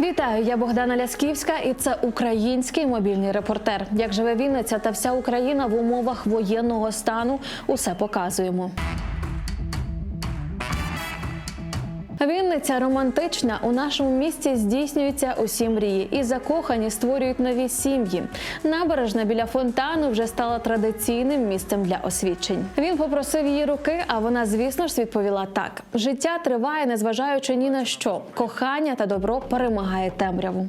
Вітаю, я Богдана Лясківська, і це український мобільний репортер. Як живе Вінниця та вся Україна в умовах воєнного стану, усе показуємо. Вінниця романтична. У нашому місті здійснюються усі мрії, і закохані створюють нові сім'ї. Набережна біля фонтану вже стала традиційним місцем для освічень. Він попросив її руки, а вона, звісно ж, відповіла так: життя триває, незважаючи ні на що. Кохання та добро перемагає темряву.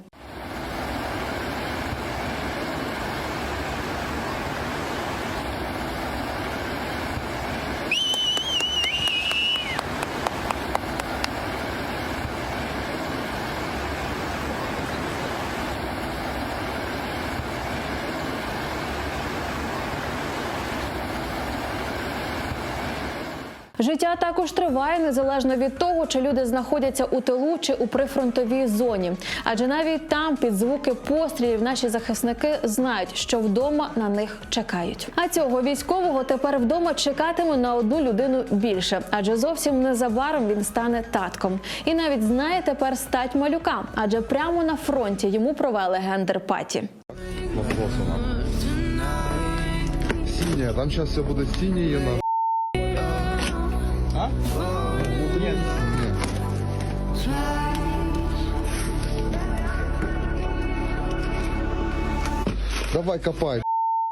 Життя також триває незалежно від того, чи люди знаходяться у тилу чи у прифронтовій зоні. Адже навіть там під звуки пострілів наші захисники знають, що вдома на них чекають. А цього військового тепер вдома чекатиме на одну людину більше, адже зовсім незабаром він стане татком. І навіть знає тепер стать малюка, адже прямо на фронті йому провели гендер-паті. Синяя, там сейчас все будет синее на. А? Нет. Давай копай.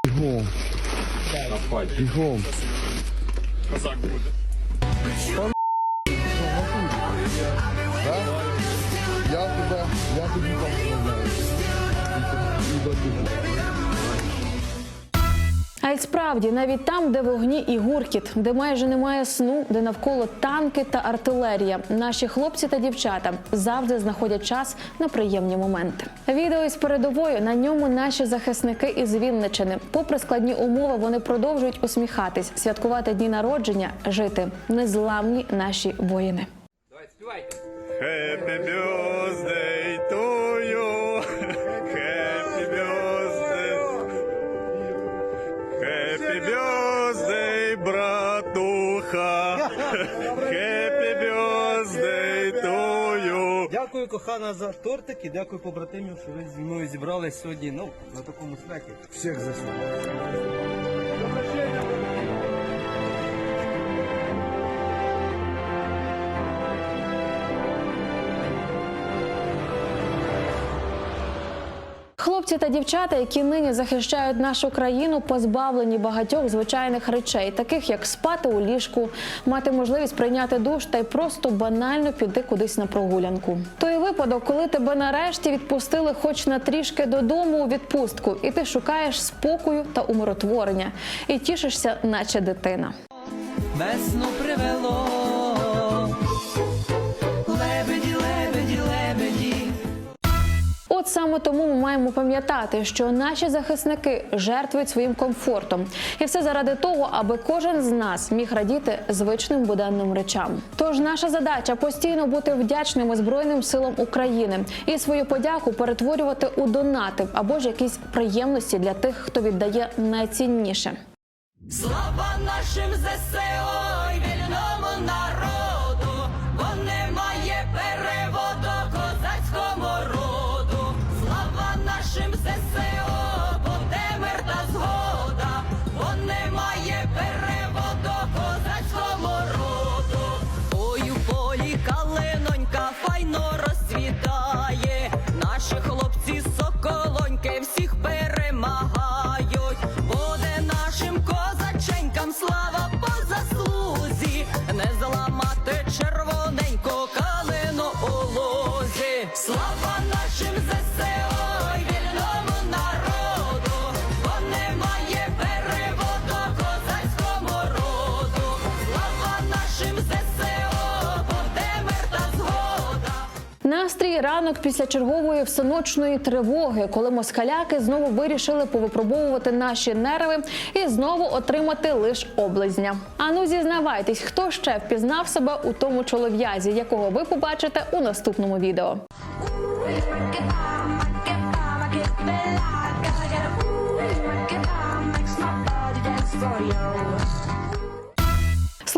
Бегом. Копай. Бегом. Казак будет. Да? Я тебя, я тебя поздравляю. И, и, и, А й справді, навіть там, де вогні і гуркіт, де майже немає сну, де навколо танки та артилерія, наші хлопці та дівчата завжди знаходять час на приємні моменти. Відео із передовою на ньому наші захисники із Вінничини. Попри складні умови, вони продовжують усміхатись, святкувати дні народження, жити незламні наші воїни. Happy birthday братуха. Happy birthday to you. Дякую, кохана, за тортики. дякую побратимів, що ви зі мною зібрались сьогодні. Ну, на такому святі. Всіх заснув. Хлопці та дівчата, які нині захищають нашу країну, позбавлені багатьох звичайних речей, таких як спати у ліжку, мати можливість прийняти душ та й просто банально піти кудись на прогулянку. Той випадок, коли тебе нарешті відпустили, хоч на трішки додому у відпустку, і ти шукаєш спокою та умиротворення, і тішишся, наче дитина. Весну привело. От саме тому ми маємо пам'ятати, що наші захисники жертвують своїм комфортом, і все заради того, аби кожен з нас міг радіти звичним буденним речам. Тож наша задача постійно бути вдячними Збройним силам України і свою подяку перетворювати у донати або ж якісь приємності для тих, хто віддає найцінніше. Слава нашим ЗСО вільному народу, бо немає переводу Ранок після чергової всеночної тривоги, коли москаляки знову вирішили повипробовувати наші нерви і знову отримати лиш облизня. Ану, зізнавайтесь, хто ще впізнав себе у тому чолов'язі, якого ви побачите у наступному відео.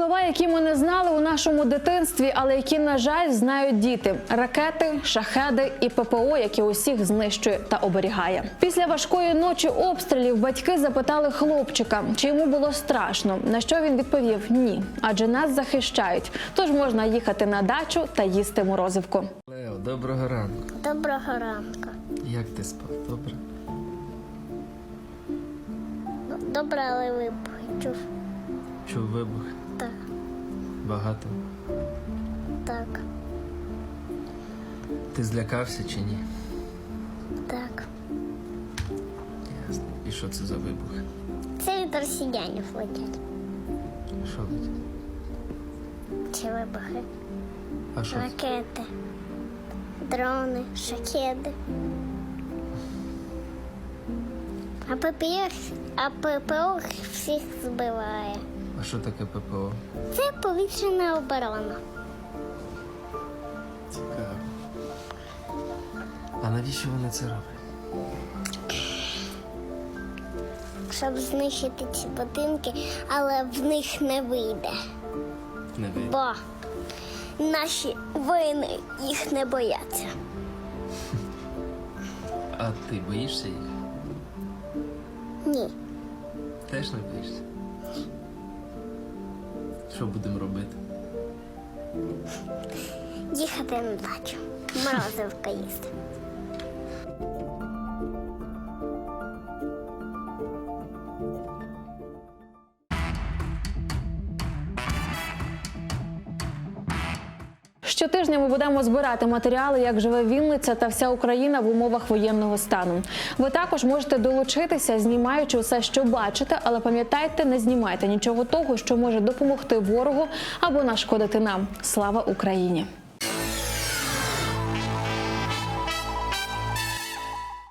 Слова, які ми не знали у нашому дитинстві, але які, на жаль, знають діти: ракети, шахеди і ППО, яке усіх знищує та оберігає. Після важкої ночі обстрілів батьки запитали хлопчика, чи йому було страшно. На що він відповів: ні, адже нас захищають. Тож можна їхати на дачу та їсти морозивку. Лео, доброго ранку. Доброго ранку. Як ти спав? Добре? Ну, Добре, але вибух чув. Чув вибух? Багато. так, Ти злякався чи ні? так. Ясно. І що це за вибух? Це від росіянів летять. Що тут? Чи вибухи? А що? Ракети, дрони, шахеди. А ППО, а ППО всіх збиває. А що таке ППО? Це повітряна оборона. Цікаво. А навіщо вони це роблять? Щоб знищити ці будинки, але в них не вийде. Не вийде. Бо наші воїни їх не бояться. А ти боїшся їх? Ні. Теж не боїшся? Що будемо робити? Їхати на дачу. Морозивка їсти. Щотижня ми будемо збирати матеріали, як живе Вінниця та вся Україна в умовах воєнного стану. Ви також можете долучитися, знімаючи все, що бачите, але пам'ятайте, не знімайте нічого того, що може допомогти ворогу або нашкодити нам. Слава Україні!